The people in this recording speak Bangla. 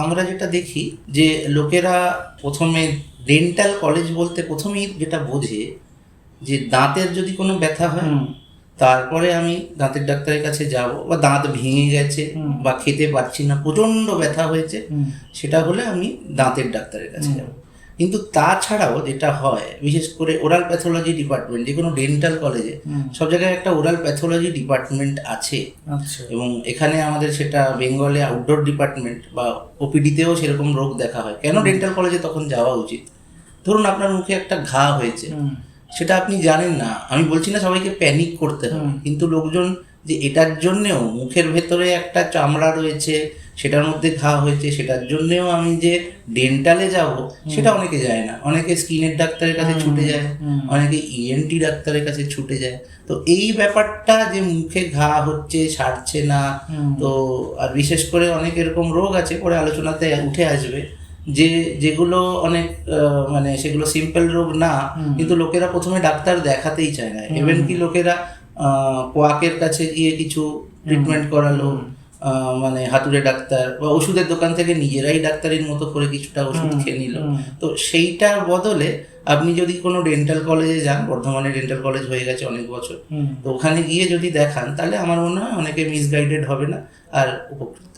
আমরা যেটা দেখি যে লোকেরা প্রথমে ডেন্টাল কলেজ বলতে প্রথমেই যেটা বোঝে যে দাঁতের যদি কোনো ব্যথা হয় তারপরে আমি দাঁতের ডাক্তারের কাছে যাব বা দাঁত ভেঙে গেছে বা খেতে পারছি না প্রচণ্ড ব্যথা হয়েছে সেটা হলে আমি দাঁতের ডাক্তারের কাছে যাব। কিন্তু তাছাড়াও যেটা হয় বিশেষ করে ওরাল প্যাথোলজি ডিপার্টমেন্ট যে কোনো ডেন্টাল কলেজে সব জায়গায় একটা ওরাল প্যাথোলজি ডিপার্টমেন্ট আছে। আচ্ছা। এবং এখানে আমাদের সেটা বেঙ্গলে আউটডোর ডিপার্টমেন্ট বা ওপিডিতেও সেরকম রোগ দেখা হয়। কেন ডেন্টাল কলেজে তখন যাওয়া উচিত? ধরুন আপনার মুখে একটা ঘা হয়েছে। সেটা আপনি জানেন না। আমি বলছি না সবাইকে প্যানিক করতে হবে। কিন্তু লোকজন যে এটার জন্যেও মুখের ভেতরে একটা চামড়া রয়েছে সেটার মধ্যে ঘা হয়েছে সেটার জন্যেও আমি যে ডেন্টালে যাব সেটা অনেকে যায় না। অনেকে স্কিনের ডাক্তারের কাছে ছুটে যায় অনেকে ইএনটি ডাক্তারের কাছে ছুটে যায়। তো এই ব্যাপারটা যে মুখে ঘা হচ্ছে সারছে না তো আর বিশেষ করে অনেক এরকম রোগ আছে পরে আলোচনাতে উঠে আসবে। যে যেগুলো অনেক মানে সেগুলো সিম্পল রোগ না কিন্তু লোকেরা প্রথমে ডাক্তার দেখাতেই চায় না। ইভেন কি লোকেরা আহ, কোয়াকের কাছে গিয়ে কিছু ট্রিটমেন্ট করালো মানে হাতুড়ে ডাক্তার বা ওষুধের দোকান থেকে নিজেরাই ডাক্তারের মতো করে কিছুটা ওষুধ খেয়ে নিল। তো সেইটার বদলে আপনি যদি কোনো ডেন্টাল কলেজে যান বর্ধমানে ডেন্টাল কলেজ হয়ে গেছে অনেক বছর তো ওখানে গিয়ে যদি দেখান তাহলে আমার মনে হয় অনেকে মিসগাইডেড হবে না আর উপকৃত